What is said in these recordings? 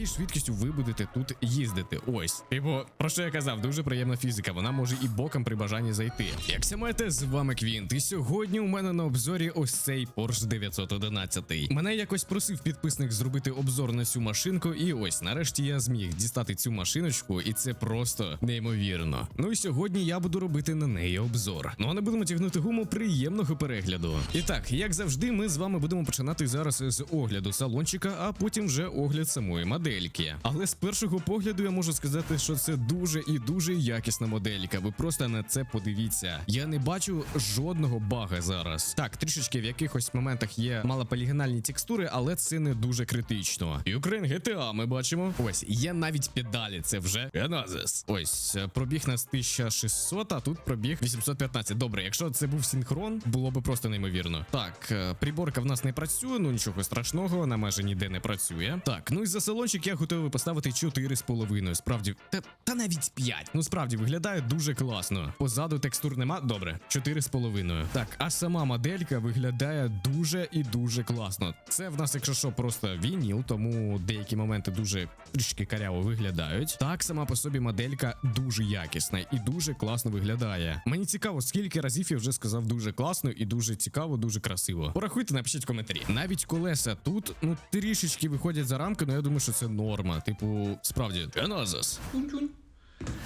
якій швидкістю ви будете тут їздити. Ось, типу, про що я казав, дуже приємна фізика. Вона може і боком при бажанні зайти. Як все маєте, з вами Квінт. І сьогодні у мене на обзорі ось цей Porsche 911. Мене якось просив підписник зробити обзор на цю машинку, і ось нарешті я зміг дістати цю машиночку, і це просто неймовірно. Ну і сьогодні я буду робити на неї обзор. Ну а не будемо тягнути гуму приємного перегляду. І так, як завжди, ми з вами будемо починати зараз з огляду салончика, а потім вже огляд самої модельки. Але з першого погляду я можу сказати, що це дуже і дуже якісна моделька. Ви просто на це подивіться. Я не бачу жодного бага зараз. Так, трішечки в якихось моментах є малополігональні текстури, але це не дуже критично. Ukraine GTA ми бачимо. Ось є навіть педалі. Це вже Genesis. Ось е, пробіг нас 1600, а тут пробіг 815. Добре, якщо це був синхрон, було би просто неймовірно. Так, е, приборка в нас не працює, ну нічого страшного, вона майже ніде не працює. Так, ну і за салончик я готовий поставити 4,5. Справді, та, та навіть 5. Ну справді виглядає дуже класно. Позаду текстур нема. Добре, 4,5. Так, а сама моделька виглядає дуже і дуже класно. Це в нас, якщо що, просто вініл, тому деякі моменти дуже трішки каряво виглядають. Так, сама по собі моделька дуже якісна і дуже класно виглядає. Мені цікаво, скільки разів я вже сказав дуже класно і дуже цікаво, дуже красиво. Порахуйте, напишіть коментарі. Навіть колеса тут, ну трішечки виходять за рамки, але я думаю, що це норма. Типу, справді, Genesis.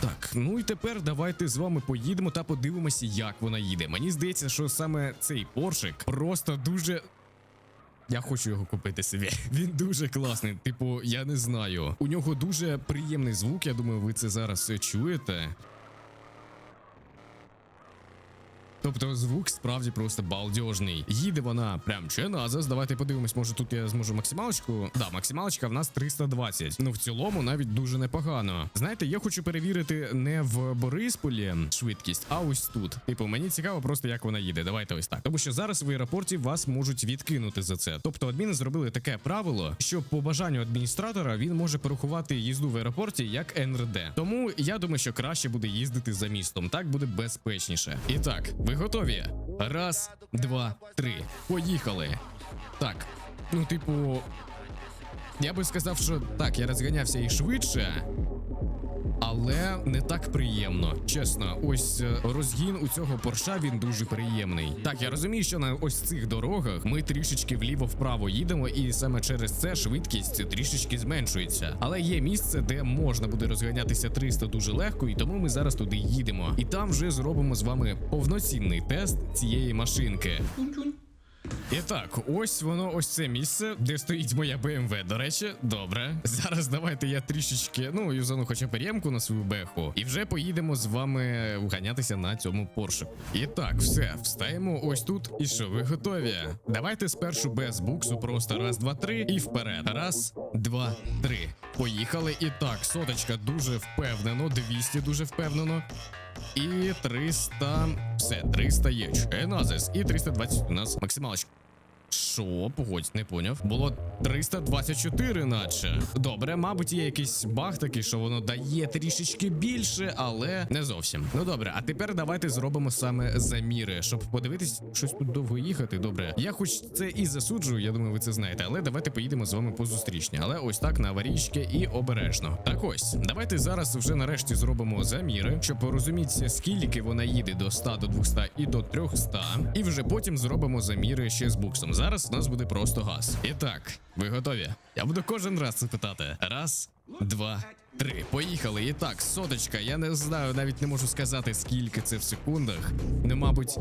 Так, ну і тепер давайте з вами поїдемо та подивимося, як вона їде. Мені здається, що саме цей поршик просто дуже. Я хочу його купити собі. Він дуже класний. Типу, я не знаю. У нього дуже приємний звук. Я думаю, ви це зараз е, чуєте. Тобто звук справді просто балдежний. Їде вона прям чи назас. Давайте подивимось, може тут я зможу максималочку. Да, максималочка в нас 320. Ну в цілому навіть дуже непогано. Знаєте, я хочу перевірити не в Борисполі швидкість, а ось тут. Типу, мені цікаво просто, як вона їде. Давайте ось так. Тому що зараз в аеропорті вас можуть відкинути за це. Тобто, адміни зробили таке правило, що по бажанню адміністратора він може порахувати їзду в аеропорті як НРД. Тому я думаю, що краще буде їздити за містом. Так буде безпечніше. І так, ви готові? Раз, два, три. Поїхали. Так. Ну, типу. Я би сказав, що так, я розганявся і швидше. Але не так приємно. Чесно, ось е, розгін у цього порша він дуже приємний. Так, я розумію, що на ось цих дорогах ми трішечки вліво-вправо їдемо, і саме через це швидкість трішечки зменшується. Але є місце, де можна буде розганятися 300 дуже легко, і тому ми зараз туди їдемо. І там вже зробимо з вами повноцінний тест цієї машинки. І так, ось воно, ось це місце, де стоїть моя BMW. До речі, добре. Зараз давайте я трішечки, ну, юзану хоча б ремку на свою беху. І вже поїдемо з вами уганятися на цьому порше. І так, все, встаємо ось тут. І що, ви готові? Давайте спершу без буксу, просто раз, два, три і вперед. Раз, два, три. Поїхали. І так, соточка дуже впевнено, 200 дуже впевнено. І 300... Все, 300 є. Еназис. І 320 у нас максималочка. Що, погодь, не поняв. Було 324, наче. Добре, мабуть, є якийсь баг такий, що воно дає трішечки більше, але не зовсім. Ну добре, а тепер давайте зробимо саме заміри, щоб подивитись, щось тут довго їхати. Добре. Я хоч це і засуджую, я думаю, ви це знаєте, але давайте поїдемо з вами по зустрічні. Але ось так на аварійки і обережно. Так ось, давайте зараз вже нарешті зробимо заміри, щоб порозумітися, скільки вона їде до 100, до 200 і до 300. І вже потім зробимо заміри ще з буксом. Зараз у нас буде просто газ. І так, ви готові? Я буду кожен раз це питати. Раз, два, три. Поїхали. І так, соточка. Я не знаю, навіть не можу сказати, скільки це в секундах. Ну, мабуть,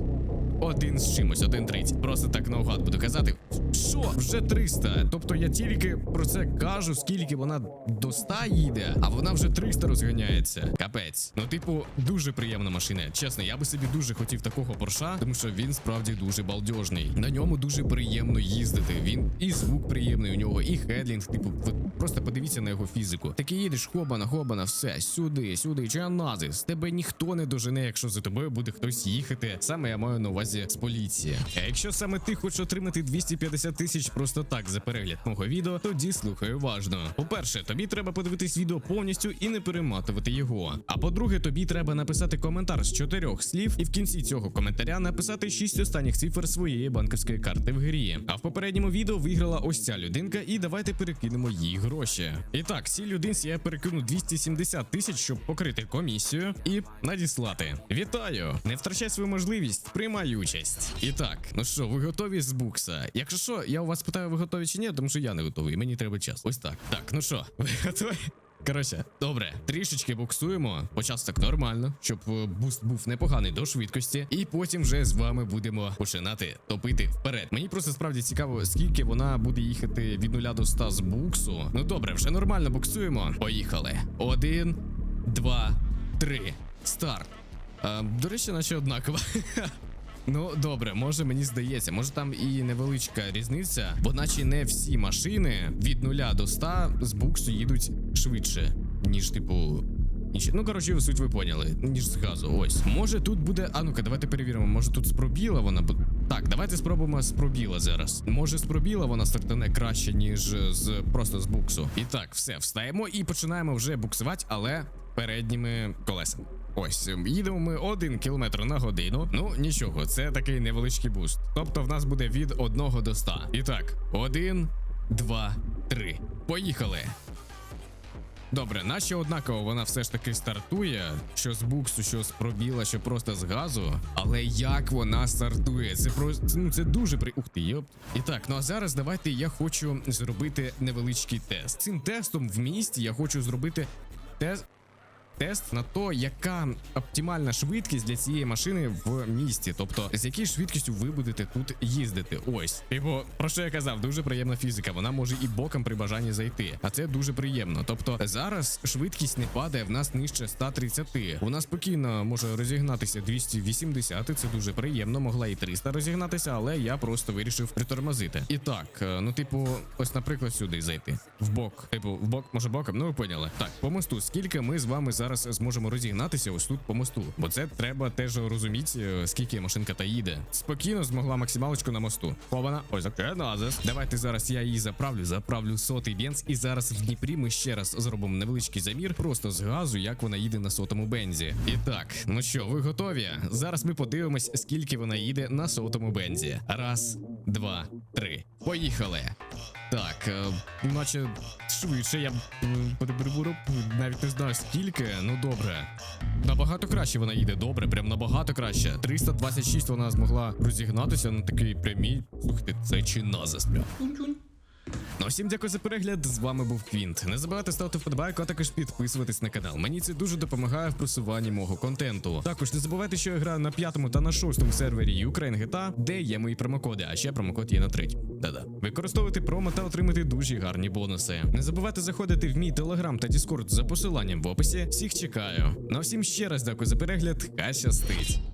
один з чимось, один тридцять. Просто так наугад буду казати. Що? Вже 300. Тобто я тільки про це кажу, скільки вона до 100 їде, а вона вже 300 розганяється. Капець. Ну, типу, дуже приємна машина. Чесно, я би собі дуже хотів такого порша, тому що він справді дуже балдежний. На ньому дуже приємно їздити. Він і звук приємний у нього, і хедлінг. Типу, просто подивіться на його фізику. Фізику. Таки їдеш, хобана, хобана, все, сюди, сюди, чаназис. Тебе ніхто не дожене, якщо за тобою буде хтось їхати. Саме я маю на увазі з поліції. А якщо саме ти хочеш отримати 250 тисяч просто так за перегляд мого відео, тоді слухай уважно. По-перше, тобі треба подивитись відео повністю і не перематувати його. А по-друге, тобі треба написати коментар з чотирьох слів, і в кінці цього коментаря написати шість останніх цифр своєї банківської карти в грі. А в попередньому відео виграла ось ця людинка, і давайте перекинемо їй гроші. І так, цій людинці я перекину 270 тисяч, щоб покрити комісію і надіслати. Вітаю! Не втрачай свою можливість, приймай участь. І так, ну що, ви готові з букса? Якщо що, я у вас питаю, ви готові чи ні, тому що я не готовий, мені треба час. Ось так. Так, ну що, ви готові? Коротше, добре, трішечки буксуємо. Почав так нормально, щоб е, буст був непоганий до швидкості, і потім вже з вами будемо починати топити вперед. Мені просто справді цікаво, скільки вона буде їхати від 0 до 100 з буксу. Ну добре, вже нормально буксуємо. Поїхали. Один, два, три. Старт. А, до речі, наче однаково. Ну добре, може мені здається, може там і невеличка різниця, бо наче не всі машини від 0 до 100 з буксу їдуть швидше, ніж типу. Ну, коротше, суть ви поняли, ніж з газу. Ось. Може тут буде. А ну-ка, давайте перевіримо. Може тут з пробіла вона буде. Так, давайте спробуємо з пробіла зараз. Може, з пробіла вона стартане краще, ніж з просто з буксу. І так, все, встаємо і починаємо вже буксувати, але передніми колесами. Ось ем, їдемо ми один кілометр на годину. Ну нічого, це такий невеличкий буст. Тобто в нас буде від 1 до 100. І так, один, два, три. Поїхали. Добре, наче однаково вона все ж таки стартує, що з буксу, що з пробіла, що просто з газу. Але як вона стартує? Це просто ну це дуже при. Ух ти, йоп. І так, ну а зараз давайте я хочу зробити невеличкий тест. Цим тестом в місті я хочу зробити тест. Тест на то, яка оптимальна швидкість для цієї машини в місті, тобто з якою швидкістю ви будете тут їздити. Ось, типу, про що я казав, дуже приємна фізика. Вона може і боком при бажанні зайти, а це дуже приємно. Тобто зараз швидкість не падає в нас нижче 130. Вона спокійно може розігнатися 280, Це дуже приємно. Могла і 300 розігнатися, але я просто вирішив притормозити. І так, е, ну типу, ось, наприклад, сюди зайти. В бок. Типу, в бок, може боком. Ну ви поняли. Так, по мосту. Скільки ми з вами зараз зможемо розігнатися ось тут по мосту? Бо це треба теж розуміти, е, скільки машинка та їде. Спокійно змогла максималочку на мосту. Хована. Ось назис. Давайте зараз я її заправлю, заправлю сотий бенз. І зараз в Дніпрі ми ще раз зробимо невеличкий замір, просто з газу, як вона їде на сотому бензі. І так, ну що, ви готові? Зараз ми подивимось, скільки вона їде на сотому бензі. Раз, два, три. Поїхали. Так, е, наче швидше я е, подобру навіть не знаю скільки, ну добре. Набагато краще вона їде, добре, прям набагато краще. 326 вона змогла розігнатися на такій прямій. Слухайте, це чи назас прям. Ну, всім дякую за перегляд. З вами був Квінт. Не забувайте ставити вподобайку, а також підписуватись на канал. Мені це дуже допомагає в просуванні мого контенту. Також не забувайте, що я граю на п'ятому та на шостому сервері Ukraine GTA, де є мої промокоди, а ще промокод є на третьому. Да-да. Використовуйте промо та отримати дуже гарні бонуси. Не забувайте заходити в мій телеграм та Діскорд за посиланням в описі. Всіх чекаю. Ну всім ще раз дякую за перегляд. Хай щастить.